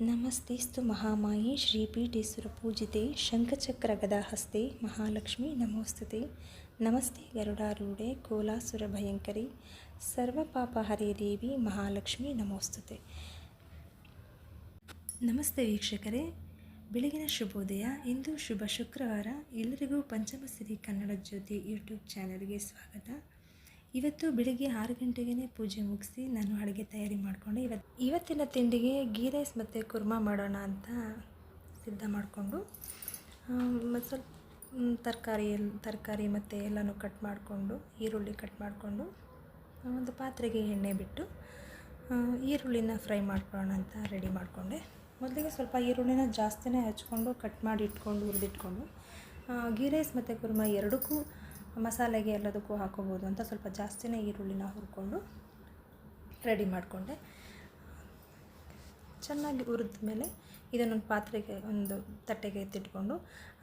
ನಮಸ್ತೆಸ್ತು ಶ್ರೀ ಶ್ರೀಪೀಠೇಶ್ವರ ಪೂಜಿತೆ, ಶಂಖಚಕ್ರ ಗದಾಹಸ್ತೆ, ಮಹಾಲಕ್ಷ್ಮಿ ನಮೋಸ್ತುತೆ. ನಮಸ್ತೆ ಗರುಡಾರೂಢೆ, ಕೋಲಾಸುರ ಭಯಂಕರಿ ಸರ್ವಪಾಪ ಹರೇ ದೇವಿ, ಮಹಾಲಕ್ಷ್ಮಿ ನಮೋಸ್ತುತೆ. ನಮಸ್ತೆ ವೀಕ್ಷಕರೇ, ಬೆಳಗಿನ ಶುಭೋದಯ. ಇಂದು ಶುಭ ಶುಕ್ರವಾರ. ಎಲ್ಲರಿಗೂ ಪಂಚಮಸಿರಿ ಕನ್ನಡ ಜ್ಯೋತಿ ಯೂಟ್ಯೂಬ್ ಚಾನಲ್ಗೆ ಸ್ವಾಗತ. ಇವತ್ತು ಬೆಳಿಗ್ಗೆ ಆರು ಗಂಟೆಗೆ ಪೂಜೆ ಮುಗಿಸಿ ನಾನು ಅಡುಗೆ ತಯಾರಿ ಮಾಡಿಕೊಂಡೆ ಇವತ್ತು ಇವತ್ತಿನ ತಿಂಡಿಗೆ ಗೀ ರೈಸ್ ಮತ್ತು ಕುರ್ಮಾ ಮಾಡೋಣ ಅಂತ ಸಿದ್ಧ ಮಾಡಿಕೊಂಡು ಮತ್ತು ಸ್ವಲ್ಪ ತರಕಾರಿ ತರಕಾರಿ ಮತ್ತು ಎಲ್ಲನೂ ಕಟ್ ಮಾಡಿಕೊಂಡು, ಈರುಳ್ಳಿ ಕಟ್ ಮಾಡಿಕೊಂಡು ಒಂದು ಪಾತ್ರೆಗೆ ಎಣ್ಣೆ ಬಿಟ್ಟು ಈರುಳ್ಳಿನ ಫ್ರೈ ಮಾಡ್ಕೊಳ್ಳೋಣ ಅಂತ ರೆಡಿ ಮಾಡಿಕೊಂಡೆ. ಮೊದಲಿಗೆ ಸ್ವಲ್ಪ ಈರುಳ್ಳಿನ ಜಾಸ್ತಿನೇ ಹಚ್ಕೊಂಡು ಕಟ್ ಮಾಡಿ ಇಟ್ಕೊಂಡು, ಹುರಿದಿಟ್ಕೊಂಡು ಗೀ ರೈಸ್ ಮತ್ತು ಕುರ್ಮಾ ಎರಡಕ್ಕೂ ಮಸಾಲೆಗೆ ಎಲ್ಲದಕ್ಕೂ ಹಾಕೋಬೋದು ಅಂತ ಸ್ವಲ್ಪ ಜಾಸ್ತಿನೇ ಈರುಳ್ಳಿನ ಹುರ್ಕೊಂಡು ರೆಡಿ ಮಾಡಿಕೊಂಡೆ. ಚೆನ್ನಾಗಿ ಹುರಿದ ಮೇಲೆ ಇದನ್ನೊಂದು ಪಾತ್ರೆಗೆ, ಒಂದು ತಟ್ಟೆಗೆ ಎತ್ತಿಟ್ಕೊಂಡು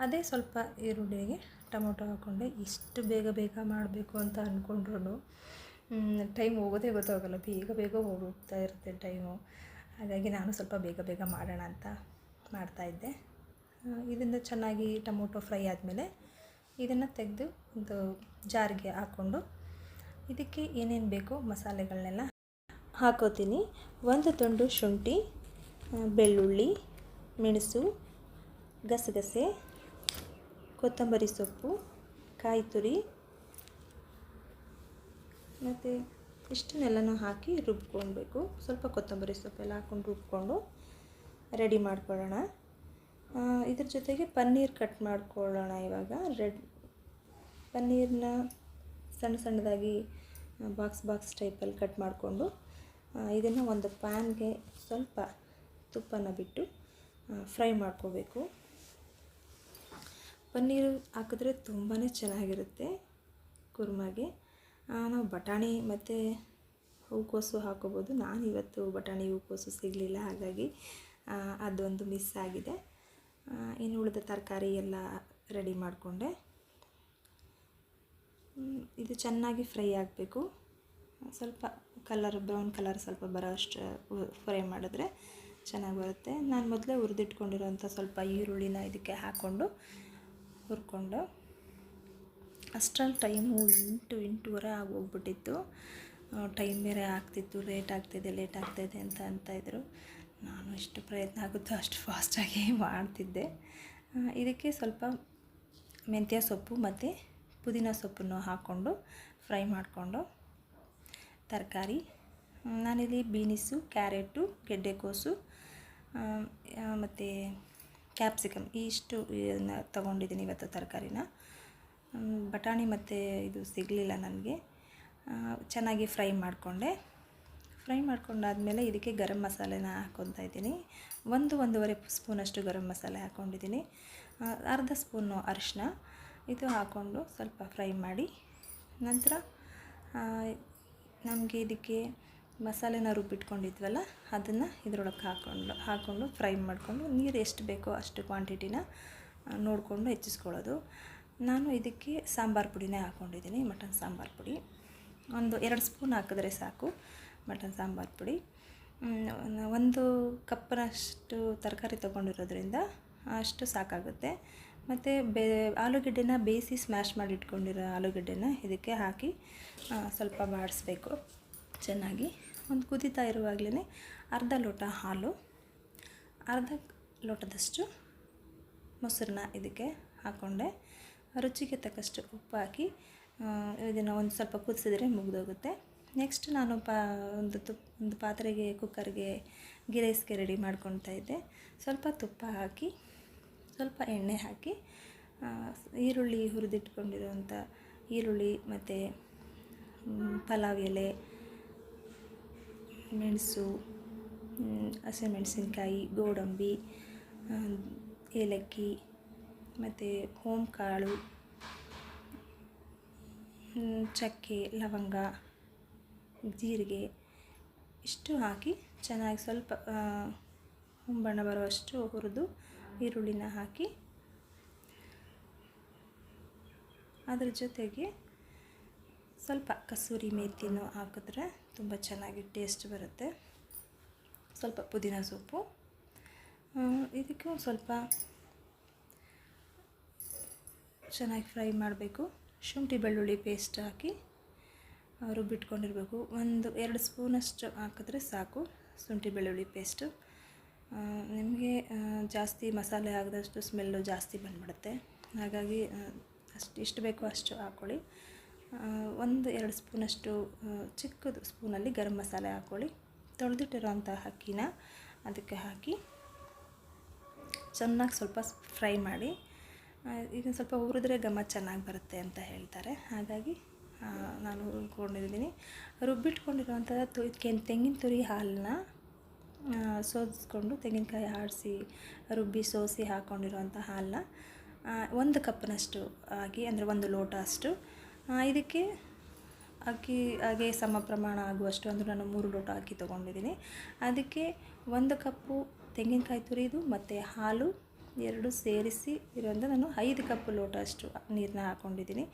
ಅದೇ ಸ್ವಲ್ಪ ಈರುಳ್ಳಿಗೆ ಟೊಮೊಟೊ ಹಾಕ್ಕೊಂಡೆ ಇಷ್ಟು ಬೇಗ ಬೇಗ ಮಾಡಬೇಕು ಅಂತ ಅಂದ್ಕೊಂಡ್ರು ಟೈಮ್ ಹೋಗೋದೇ ಗೊತ್ತಾಗಲ್ಲ. ಬೇಗ ಬೇಗ ಹೋಗ್ತಾ ಇರುತ್ತೆ ಟೈಮು. ಹಾಗಾಗಿ ನಾನು ಸ್ವಲ್ಪ ಬೇಗ ಬೇಗ ಮಾಡೋಣ ಅಂತ ಮಾಡ್ತಾಯಿದ್ದೆ ಇದರಿಂದ ಚೆನ್ನಾಗಿ ಟೊಮೊಟೊ ಫ್ರೈ ಆದಮೇಲೆ ಇದನ್ನು ತೆಗೆದು ಒಂದು ಜಾರಿಗೆ ಹಾಕ್ಕೊಂಡು ಇದಕ್ಕೆ ಏನೇನು ಬೇಕು ಮಸಾಲೆಗಳನ್ನೆಲ್ಲ ಹಾಕೋತೀನಿ. ಒಂದು ತುಂಡು ಶುಂಠಿ ಬೆಳ್ಳುಳ್ಳಿ, ಮೆಣಸು, ಗಸಗಸೆ, ಕೊತ್ತಂಬರಿ ಸೊಪ್ಪು, ಕಾಯಿ ತುರಿ ಮತ್ತು ಇಷ್ಟನ್ನೆಲ್ಲನೂ ಹಾಕಿ ರುಬ್ಕೊಳ್ಬೇಕು. ಸ್ವಲ್ಪ ಕೊತ್ತಂಬರಿ ಸೊಪ್ಪೆಲ್ಲ ಹಾಕ್ಕೊಂಡು ರುಬ್ಕೊಂಡು ರೆಡಿ ಮಾಡ್ಕೊಳ್ಳೋಣ. ಇದ್ರ ಜೊತೆಗೆ ಪನ್ನೀರ್ ಕಟ್ ಮಾಡ್ಕೊಳ್ಳೋಣ ಇವಾಗ. ರೆಡ್ ಪನ್ನೀರನ್ನ ಸಣ್ಣ ಸಣ್ಣದಾಗಿ ಬಾಕ್ಸ್ ಬಾಕ್ಸ್ ಟೈಪಲ್ಲಿ ಕಟ್ ಮಾಡಿಕೊಂಡು ಇದನ್ನು ಒಂದು ಪ್ಯಾನ್ಗೆ ಸ್ವಲ್ಪ ತುಪ್ಪನ ಬಿಟ್ಟು ಫ್ರೈ ಮಾಡ್ಕೋಬೇಕು. ಪನ್ನೀರು ಹಾಕಿದ್ರೆ ತುಂಬಾ ಚೆನ್ನಾಗಿರುತ್ತೆ ಕುರ್ಮಾಗೆ. ನಾವು ಬಟಾಣಿ ಮತ್ತು ಹೂಕೋಸು ಹಾಕೋಬೋದು. ನಾನು ಇವತ್ತು ಬಟಾಣಿ ಹೂಕೋಸು ಸಿಗಲಿಲ್ಲ, ಹಾಗಾಗಿ ಅದೊಂದು ಮಿಸ್ ಆಗಿದೆ. ಇನ್ನು ಉಳಿದ ತರಕಾರಿ ಎಲ್ಲ ರೆಡಿ ಮಾಡಿಕೊಂಡೆ. ಇದು ಚೆನ್ನಾಗಿ ಫ್ರೈ ಆಗಬೇಕು. ಸ್ವಲ್ಪ ಕಲರ್ ಬ್ರೌನ್ ಕಲರ್ ಸ್ವಲ್ಪ ಬರೋ ಫ್ರೈ ಮಾಡಿದ್ರೆ ಚೆನ್ನಾಗಿ ಬರುತ್ತೆ. ನಾನು ಮೊದಲೇ ಹುರಿದಿಟ್ಕೊಂಡಿರೋಂಥ ಸ್ವಲ್ಪ ಈರುಳ್ಳಿನ ಇದಕ್ಕೆ ಹಾಕ್ಕೊಂಡು ಹುರ್ಕೊಂಡು ಅಷ್ಟರಲ್ಲಿ ಟೈಮು ಎಂಟು, ಎಂಟೂವರೆ ಆಗೋಗ್ಬಿಟ್ಟಿತ್ತು. ಟೈಮ್ ಬೇರೆ ಆಗ್ತಿತ್ತು ಲೇಟ್ ಆಗ್ತಿದೆ ಲೇಟ್ ಆಗ್ತಾಯಿದೆ ಅಂತ ಅಂತಾಯಿದ್ರು ನಾನು ಎಷ್ಟು ಪ್ರಯತ್ನ ಆಗುತ್ತೋ ಅಷ್ಟು ಫಾಸ್ಟಾಗಿ ಮಾಡ್ತಿದ್ದೆ. ಇದಕ್ಕೆ ಸ್ವಲ್ಪ ಮೆಂತ್ಯ ಸೊಪ್ಪು ಮತ್ತು ಪುದೀನ ಸೊಪ್ಪನ್ನು ಹಾಕ್ಕೊಂಡು ಫ್ರೈ ಮಾಡಿಕೊಂಡು ತರಕಾರಿ ನಾನಿಲ್ಲಿ ಬೀನಿಸು, ಕ್ಯಾರೆಟು, ಗೆಡ್ಡೆಕೋಸು ಮತ್ತು ಕ್ಯಾಪ್ಸಿಕಮ್ ಇಷ್ಟು ಇದನ್ನು ತೊಗೊಂಡಿದ್ದೀನಿ ಇವತ್ತು ತರಕಾರಿನ. ಬಟಾಣಿ ಮತ್ತು ಇದು ಸಿಗಲಿಲ್ಲ ನನಗೆ. ಚೆನ್ನಾಗಿ ಫ್ರೈ ಮಾಡಿಕೊಂಡೆ. ಫ್ರೈ ಮಾಡ್ಕೊಂಡಾದಮೇಲೆ ಇದಕ್ಕೆ ಗರಂ ಮಸಾಲೆನ ಹಾಕ್ಕೊತಾ ಇದ್ದೀನಿ. ಒಂದು ಒಂದೂವರೆ ಸ್ಪೂನಷ್ಟು ಗರಂ ಮಸಾಲೆ ಹಾಕ್ಕೊಂಡಿದ್ದೀನಿ ಅರ್ಧ ಸ್ಪೂನು ಅರಿಶಿನ ಇದು ಹಾಕ್ಕೊಂಡು ಸ್ವಲ್ಪ ಫ್ರೈ ಮಾಡಿ ನಂತರ ನಮಗೆ ಇದಕ್ಕೆ ಮಸಾಲೆನ ರುಬ್ಬಿಟ್ಕೊಂಡಿದ್ವಲ್ಲ, ಅದನ್ನು ಇದ್ರೊಳಗೆ ಹಾಕ್ಕೊಂಡು ಹಾಕ್ಕೊಂಡು ಫ್ರೈ ಮಾಡಿಕೊಂಡು ನೀರು ಎಷ್ಟು ಬೇಕೋ ಅಷ್ಟು ಕ್ವಾಂಟಿಟಿನ ನೋಡಿಕೊಂಡು ಹೆಚ್ಚಿಸ್ಕೊಳ್ಳೋದು. ನಾನು ಇದಕ್ಕೆ ಸಾಂಬಾರು ಪುಡಿನೇ ಹಾಕ್ಕೊಂಡಿದ್ದೀನಿ ಮಟನ್ ಸಾಂಬಾರು ಪುಡಿ. ಒಂದು ಎರಡು ಸ್ಪೂನ್ ಹಾಕಿದ್ರೆ ಸಾಕು. ಮಟನ್ ಸಾಂಬಾರು ಪುಡಿ. ಒಂದು ಕಪ್ಪನಷ್ಟು ತರಕಾರಿ ತೊಗೊಂಡಿರೋದ್ರಿಂದ ಅಷ್ಟು ಸಾಕಾಗುತ್ತೆ. ಮತ್ತು ಬೇ ಆಲೂಗಡ್ಡೆನ ಬೇಯಿಸಿ ಸ್ಮ್ಯಾಶ್ ಮಾಡಿ ಇಟ್ಕೊಂಡಿರೋ ಆಲೂಗಡ್ಡೆನ ಇದಕ್ಕೆ ಹಾಕಿ ಸ್ವಲ್ಪ ಬಾಡಿಸ್ಬೇಕು. ಚೆನ್ನಾಗಿ. ಒಂದು ಕುದೀತಾ ಇರುವಾಗಲೇ ಅರ್ಧ ಲೋಟ ಹಾಲು, ಅರ್ಧ ಲೋಟದಷ್ಟು ಮೊಸರನ್ನ ಇದಕ್ಕೆ ಹಾಕ್ಕೊಂಡೆ ರುಚಿಗೆ ತಕ್ಕಷ್ಟು ಉಪ್ಪು ಹಾಕಿ ಇದನ್ನು ಒಂದು ಸ್ವಲ್ಪ ಕುದಿಸಿದ್ರೆ ಮುಗಿದೋಗುತ್ತೆ. ನೆಕ್ಸ್ಟ್ ನಾನು ಪಾ ಒಂದು ತುಪ್ಪ ಒಂದು ಪಾತ್ರೆಗೆ ಕುಕ್ಕರ್ಗೆ ಗಿರೈಸ್ಗೆ ರೆಡಿ ಮಾಡ್ಕೊತಾ ಇದ್ದೆ. ಸ್ವಲ್ಪ ತುಪ್ಪ ಹಾಕಿ, ಸ್ವಲ್ಪ ಎಣ್ಣೆ ಹಾಕಿ ಈರುಳ್ಳಿ ಹುರಿದಿಟ್ಕೊಂಡಿರುವಂಥ ಈರುಳ್ಳಿ ಮತ್ತು ಪಲಾವ್ ಎಲೆ, ಮೆಣಸು ಹಸಿಮೆಣಸಿನ್ಕಾಯಿ ಗೋಡಂಬಿ ಏಲಕ್ಕಿ, ಮತ್ತು ಕಾಳು ಚಕ್ಕೆ, ಲವಂಗ. ಜೀರಿಗೆ ಇಷ್ಟು ಹಾಕಿ ಚೆನ್ನಾಗಿ ಸ್ವಲ್ಪ ಹುಂಬಣ್ಣ ಬರುವಷ್ಟು ಹುರಿದು ಈರುಳ್ಳಿನ ಹಾಕಿ ಅದ್ರ ಜೊತೆಗೆ ಸ್ವಲ್ಪ ಕಸೂರಿ ಮೇಥಿನೂ ಹಾಕಿದ್ರೆ ತುಂಬ ಚೆನ್ನಾಗಿ ಟೇಸ್ಟ್ ಬರುತ್ತೆ. ಸ್ವಲ್ಪ ಪುದೀನ ಸೊಪ್ಪು ಇದಕ್ಕೂ ಸ್ವಲ್ಪ ಚೆನ್ನಾಗಿ ಫ್ರೈ ಮಾಡಬೇಕು. ಶುಂಠಿ ಬೆಳ್ಳುಳ್ಳಿ ಪೇಸ್ಟ್ ಹಾಕಿ ರುಬ್ಬಿಟ್ಕೊಂಡಿರಬೇಕು ಒಂದು, ಎರಡು ಸ್ಪೂನಷ್ಟು ಹಾಕಿದ್ರೆ ಸಾಕು. ಶುಂಠಿ ಬೆಳ್ಳುಳ್ಳಿ ಪೇಸ್ಟು. ನಿಮಗೆ ಜಾಸ್ತಿ ಮಸಾಲೆ ಆಗದಷ್ಟು ಸ್ಮೆಲ್ಲು ಜಾಸ್ತಿ ಬಂದ್ಬಿಡುತ್ತೆ. ಹಾಗಾಗಿ ಅಷ್ಟು ಎಷ್ಟು ಬೇಕೋ ಅಷ್ಟು ಹಾಕ್ಕೊಳ್ಳಿ ಒಂದು, ಎರಡು ಸ್ಪೂನಷ್ಟು ಚಿಕ್ಕದು ಸ್ಪೂನಲ್ಲಿ ಗರಂ ಮಸಾಲೆ ಹಾಕ್ಕೊಳ್ಳಿ ತೊಳೆದಿಟ್ಟಿರೋಂಥ ಅಕ್ಕಿನ ಅದಕ್ಕೆ ಹಾಕಿ ಚೆನ್ನಾಗಿ ಸ್ವಲ್ಪ ಫ್ರೈ ಮಾಡಿ. ಇದನ್ನು ಸ್ವಲ್ಪ ಹುರಿದ್ರೆ ಘಮ ಚೆನ್ನಾಗಿ ಬರುತ್ತೆ ಅಂತ ಹೇಳ್ತಾರೆ. ಹಾಗಾಗಿ ನಾನು ಉಳ್ಕೊಂಡಿದ್ದೀನಿ ರುಬ್ಬಿಟ್ಕೊಂಡಿರುವಂಥ ತೆಂಗಿನ ತುರಿ ಹಾಲನ್ನ ಸೋದಿಸ್ಕೊಂಡು ತೆಂಗಿನಕಾಯಿ ಆಡಿಸಿ ರುಬ್ಬಿ ಸೋಸಿ ಹಾಕ್ಕೊಂಡಿರುವಂಥ ಹಾಲನ್ನ ಒಂದು ಕಪ್ನಷ್ಟು ಹಾಕಿ ಅಂದರೆ ಒಂದು ಲೋಟ ಅಷ್ಟು ಇದಕ್ಕೆ ಅಕ್ಕಿ, ಹಾಗೆ ಸಮ ಪ್ರಮಾಣ ಆಗುವಷ್ಟು, ಅಂದರೆ ನಾನು ಮೂರು ಲೋಟ ಅಕ್ಕಿ ತೊಗೊಂಡಿದ್ದೀನಿ. ಅದಕ್ಕೆ ಒಂದು ಕಪ್ಪು ತೆಂಗಿನಕಾಯಿ ತುರಿದು, ಮತ್ತು ಹಾಲು ಎರಡು ಸೇರಿಸಿ ಇರುವಂಥ ನಾನು ಐದು ಕಪ್ಪು ಲೋಟ ಅಷ್ಟು ನೀರನ್ನ ಹಾಕ್ಕೊಂಡಿದ್ದೀನಿ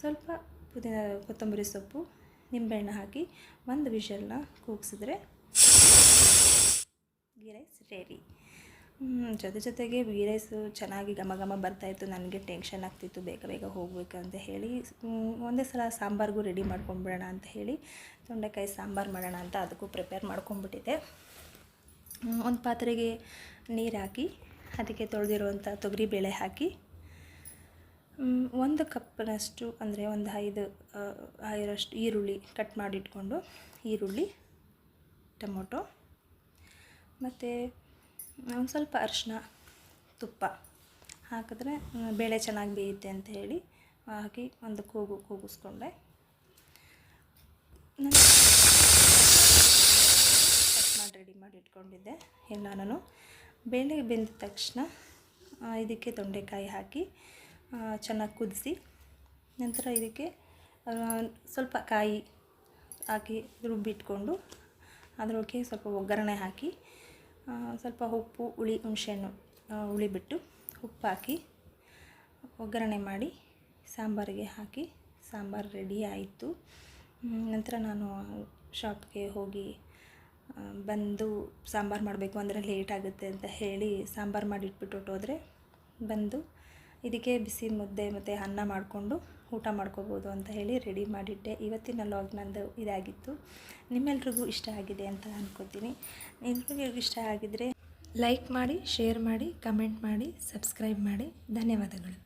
ಸ್ವಲ್ಪ ಪುದೀನ ಕೊತ್ತಂಬರಿ ಸೊಪ್ಪು, ನಿಂಬೆಹಣ್ಣು ಹಾಕಿ ಒಂದು ವಿಷಲ್ನ ಕೂಗಿಸಿದ್ರೆ ಗೀ ರೈಸ್ ರೆಡಿ. ಜೊತೆ ಜೊತೆಗೆ ಗೀ ರೈಸು ಚೆನ್ನಾಗಿ ಘಮ ಘಮ ಬರ್ತಾಯಿತ್ತು ನನಗೆ ಟೆನ್ಷನ್ ಆಗ್ತಿತ್ತು. ಬೇಗ ಬೇಗ ಹೋಗಬೇಕು ಅಂತ ಹೇಳಿ ಒಂದೇ ಸಲ ಸಾಂಬಾರಿಗೂ ರೆಡಿ ಮಾಡ್ಕೊಂಡ್ಬಿಡೋಣ ಅಂತ ಹೇಳಿ ತೊಂಡೆಕಾಯಿ ಸಾಂಬಾರು ಮಾಡೋಣ ಅಂತ ಅದಕ್ಕೂ ಪ್ರಿಪೇರ್ ಮಾಡ್ಕೊಂಡ್ಬಿಟ್ಟಿದ್ದೆ ಒಂದು ಪಾತ್ರೆಗೆ ನೀರು ಹಾಕಿ, ಅದಕ್ಕೆ ತೊಳೆದಿರುವಂಥ ತೊಗರಿಬೇಳೆ ಹಾಕಿ ಒಂದು ಕಪ್ನಷ್ಟು ಅಂದರೆ ಒಂದು ಐದು ಐದರಷ್ಟು ಈರುಳ್ಳಿ ಕಟ್ ಮಾಡಿಟ್ಕೊಂಡು ಈರುಳ್ಳಿ, ಟೊಮೊಟೊ ಮತ್ತು ಒಂದು ಸ್ವಲ್ಪ ಅರಿಶಿನ ತುಪ್ಪ ಹಾಕಿದ್ರೆ ಬೇಳೆ ಚೆನ್ನಾಗಿ ಬೇಯುತ್ತೆ ಅಂತ ಹೇಳಿ ಹಾಕಿ ಒಂದು ಕೂಗು, ಕೂಗಿಸ್ಕೊಂಡೆ. ಕಟ್ ಮಾಡಿ ರೆಡಿ ಮಾಡಿ ಇಟ್ಕೊಂಡಿದ್ದೆ. ನಾನು ಬೇಳೆ ಬೆಂದ ತಕ್ಷಣ ಇದಕ್ಕೆ ತೊಂಡೆಕಾಯಿ ಹಾಕಿ ಚೆನ್ನಾಗಿ ಕುದಿಸಿ. ನಂತರ ಇದಕ್ಕೆ ಸ್ವಲ್ಪ ಕಾಯಿ ಹಾಕಿ ರುಬ್ಬಿಟ್ಕೊಂಡು ಅದರೊಳಗೆ ಸ್ವಲ್ಪ ಒಗ್ಗರಣೆ ಹಾಕಿ ಸ್ವಲ್ಪ ಉಪ್ಪು, ಹುಳಿ, ಹುಣಸೆಹಣ್ಣು ಉಳಿಬಿಟ್ಟು ಉಪ್ಪು ಹಾಕಿ ಒಗ್ಗರಣೆ ಮಾಡಿ ಸಾಂಬಾರಿಗೆ ಹಾಕಿ, ಸಾಂಬಾರು ರೆಡಿ ಆಯಿತು. ನಂತರ ನಾನು ಶಾಪ್ಗೆ ಹೋಗಿ ಬಂದು ಸಾಂಬಾರು ಮಾಡಬೇಕು ಅಂದರೆ ಲೇಟ್ ಆಗುತ್ತೆ ಅಂತ ಹೇಳಿ ಸಾಂಬಾರು ಮಾಡಿಟ್ಬಿಟ್ಟು ಹೊಟ್ಟೋದ್ರೆ ಬಂದು ಇದಕ್ಕೆ ಬಿಸಿ ಮುದ್ದೆ ಮತ್ತು ಅನ್ನ ಮಾಡಿಕೊಂಡು ಊಟ ಮಾಡ್ಕೋಬೋದು ಅಂತ ಹೇಳಿ ರೆಡಿ ಮಾಡಿಟ್ಟೆ. ಇವತ್ತಿನ ಲಾಗ್ ನಂದು ಇದಾಗಿತ್ತು. ನಿಮ್ಮೆಲ್ರಿಗೂ ಇಷ್ಟ ಆಗಿದೆ ಅಂತ ಅಂದ್ಕೋತೀನಿ ನಿಮಗೂ ಇಷ್ಟ ಆಗಿದರೆ ಲೈಕ್ ಮಾಡಿ ಶೇರ್ ಮಾಡಿ ಕಮೆಂಟ್ ಮಾಡಿ ಸಬ್ಸ್ಕ್ರೈಬ್ ಮಾಡಿ. ಧನ್ಯವಾದಗಳು.